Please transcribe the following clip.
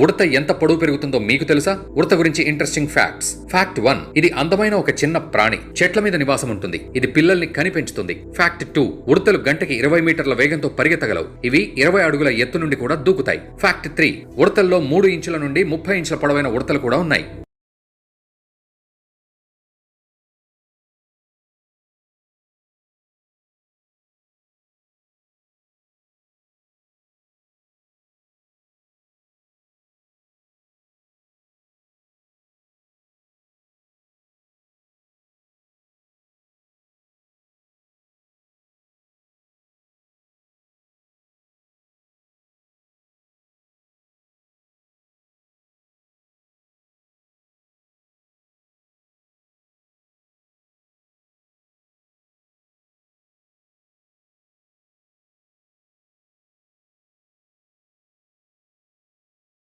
ఉడత ఎంత పొడవు పెరుగుతుందో మీకు తెలుసా? ఉడత గురించి ఇంట్రెస్టింగ్ ఫ్యాక్ట్స్ ఫ్యాక్ట్ వన్ ఇది అందమైన ఒక చిన్న ప్రాణి. చెట్ల మీద నివాసం ఉంటుంది. ఇది పిల్లల్ని కనిపెంచుతుంది. ఫ్యాక్ట్ టూ ఉడతలు గంటకి ఇరవై మీటర్ల వేగంతో పరిగెత్తగలవు. ఇవి ఇరవై అడుగుల ఎత్తు నుండి కూడా దూకుతాయి. ఫ్యాక్ట్ త్రీ ఉడతల్లో మూడు ఇంచుల నుండి ముప్పై ఇంచుల పొడవైన ఉడతలు కూడా ఉన్నాయి.